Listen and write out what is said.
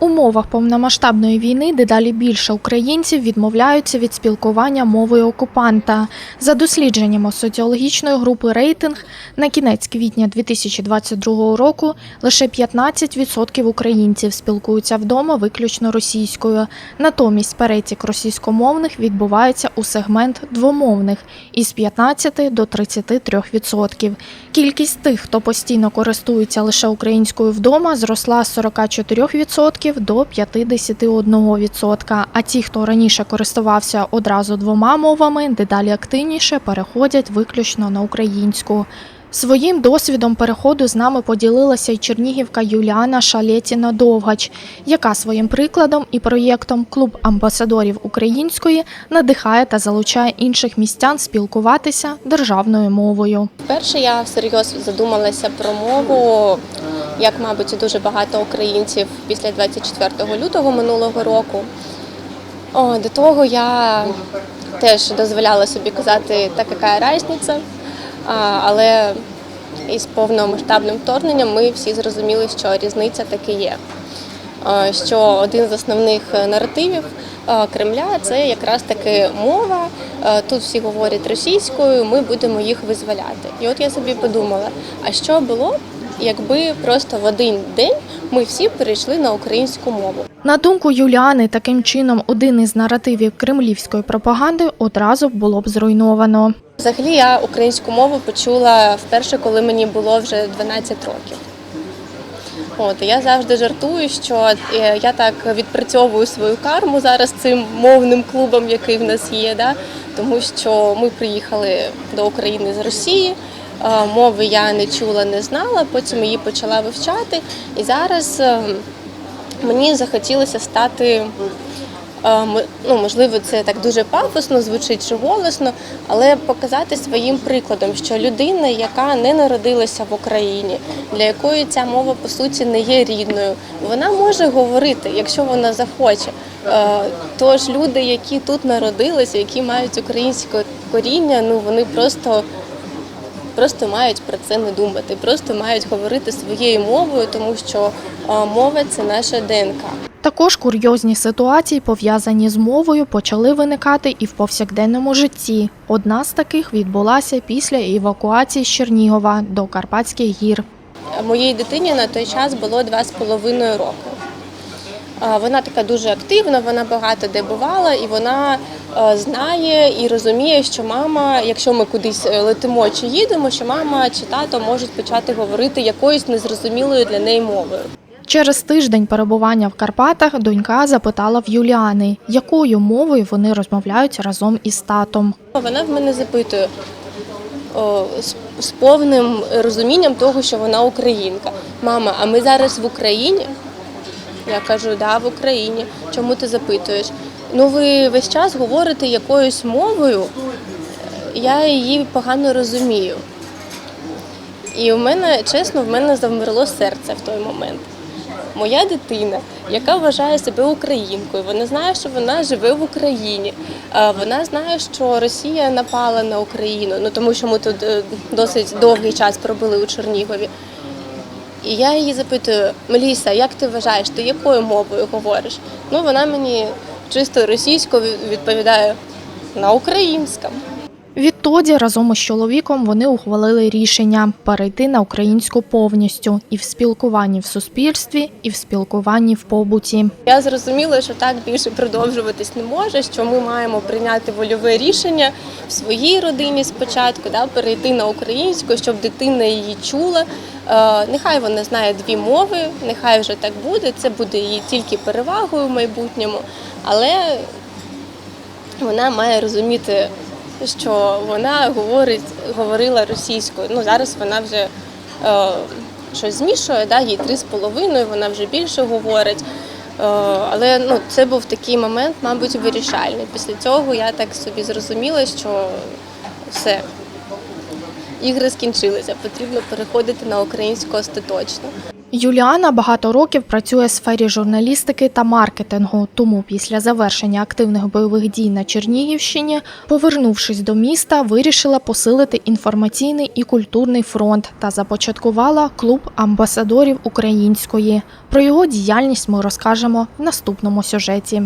Умовах повномасштабної війни дедалі більше українців відмовляються від спілкування мовою окупанта. За дослідженнями соціологічної групи рейтинг на кінець квітня 2022 року лише 15% українців спілкуються вдома виключно російською. Натомість перетік російськомовних відбувається у сегмент двомовних із 15 до 33%. Кількість тих, хто постійно користується лише українською вдома, зросла з 44% до 51%. А ті, хто раніше користувався одразу двома мовами, дедалі активніше переходять виключно на українську. Своїм досвідом переходу з нами поділилася й чернігівка Юліана Шалєтіна Довгач, яка своїм прикладом і проєктом Клуб амбасадорів української надихає та залучає інших містян спілкуватися державною мовою. Перше я всерйоз задумалася про мову, як, мабуть, дуже багато українців після 24 лютого минулого року. О, до того я теж дозволяла собі казати, так яка різниця, але із повномасштабним вторгненням ми всі зрозуміли, що різниця таки є. Що один з основних наративів Кремля це якраз таки мова. Тут всі говорять російською, ми будемо їх визволяти. І от я собі подумала: а що було, якби просто в один день ми всі перейшли на українську мову? На думку Юліани, таким чином один із наративів кремлівської пропаганди одразу було б зруйновано. Взагалі я українську мову почула вперше, коли мені було вже 12 років. От я завжди жартую, що е, я так відпрацьовую свою карму зараз цим мовним клубом, який в нас є. Да? Тому що ми приїхали до України з Росії. Е, Мови я не чула, не знала, потім її почала вивчати. І зараз е, мені захотілося стати е, ну, можливо, це так дуже пафосно звучить чи голосно, але показати своїм прикладом, що людина, яка не народилася в Україні, для якої ця мова по суті не є рідною, вона може говорити, якщо вона захоче. Тож люди, які тут народилися, які мають українське коріння, ну вони просто. Просто мають про це не думати, просто мають говорити своєю мовою, тому що е, мова це наша ДНК. Також курйозні ситуації, пов'язані з мовою, почали виникати і в повсякденному житті. Одна з таких відбулася після евакуації з Чернігова до Карпатських гір. Моїй дитині на той час було два з половиною роки. Вона така дуже активна, вона багато де бувала, і вона е, знає і розуміє, що мама, якщо ми кудись е, летимо чи їдемо, що мама чи тато можуть почати говорити якоюсь незрозумілою для неї мовою. Через тиждень перебування в Карпатах донька запитала в Юліани, якою мовою вони розмовляють разом із татом. Вона в мене запитує о, з, з повним розумінням того, що вона українка. Мама, а ми зараз в Україні? Я кажу, да, в Україні. Чому ти запитуєш? Ну, ви весь час говорите якоюсь мовою, я її погано розумію. І в мене, чесно, в мене завмерло серце в той момент. Моя дитина, яка вважає себе українкою, вона знає, що вона живе в Україні. Вона знає, що Росія напала на Україну, ну тому що ми тут е, досить довгий час пробули у Чернігові. І я її запитую: Меліса, як ти вважаєш, ти якою мовою говориш? Ну вона мені чисто російською відповідає на українському. Відтоді разом із чоловіком вони ухвалили рішення перейти на українську повністю і в спілкуванні в суспільстві, і в спілкуванні в побуті. Я зрозуміла, що так більше продовжуватись не може, що ми маємо прийняти вольове рішення в своїй родині спочатку, да, перейти на українську, щоб дитина її чула. Е, нехай вона знає дві мови, нехай вже так буде. Це буде її тільки перевагою в майбутньому, але вона має розуміти, що вона говорить, говорила російською. Ну зараз вона вже е, щось змішує, да, їй три з половиною, вона вже більше говорить. Е, але ну, це був такий момент, мабуть, вирішальний. Після цього я так собі зрозуміла, що все, ігри скінчилися, потрібно переходити на українську остаточно. Юліана багато років працює в сфері журналістики та маркетингу. Тому після завершення активних бойових дій на Чернігівщині, повернувшись до міста, вирішила посилити інформаційний і культурний фронт та започаткувала клуб амбасадорів української. Про його діяльність ми розкажемо в наступному сюжеті.